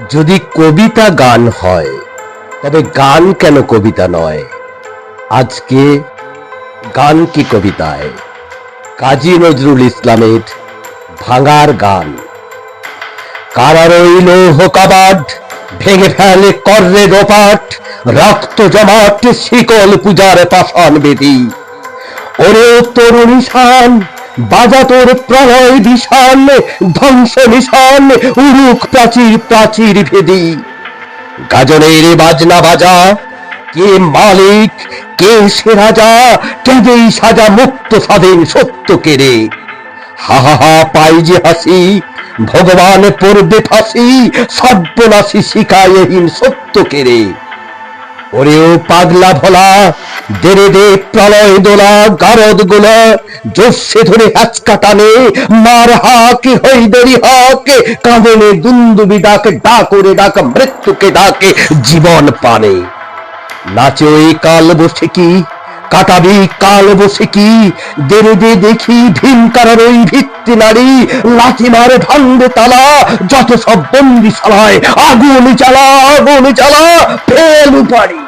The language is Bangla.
যদি কবিতা গান হয়, তবে গান কেন কবিতা নয়? আজকে গান কি কবিতায়? কাজী নজরুল ইসলামের ভাঙার গান। কারা রইল হোকাবাড ভেঙে ফেলে কররে রোপাট রক্ত জমাট শিকল পূজার পাষাণ বেদী ওরে তরুণ নিশান বাজা তোর প্রলয় বিশাল ধ্বংস নিশান, উরুক প্রাচীর প্রাচীর ভেদি। গাজনের বাজনা বাজা, কে মালিক, কে সে রাজা, কেঁদেই সাজা মুক্ত স্বাধীন সত্য কেড়ে হা হা হা, পাই যে হাসি, ভগবান পড়বে ফাঁসি, সর্বনাশী শিকায়হীন সত্য কেড়ে ওরেও পাগলা ভোলা দেরে দে প্রলয় দোলা গারদ গোলা জোরসে ধরে হ্যাচকা টানে মার হাকে হইদরি হাকে কাঁদনে দুন্দুবি ডাকে ডাক, মৃত্যুকে ডাকে, জীবন পানে নাচে ওই কাল বসে কি, কাটাবি কাল বসে কি, দেরে দে দেখি ভীমকারের ওই ভিত্তি নারী, লাঠি মারে ভাঙবে তালা, যত সব বন্দি সালায় আগুন জ্বালা, আগুন চালা ফেল পারি।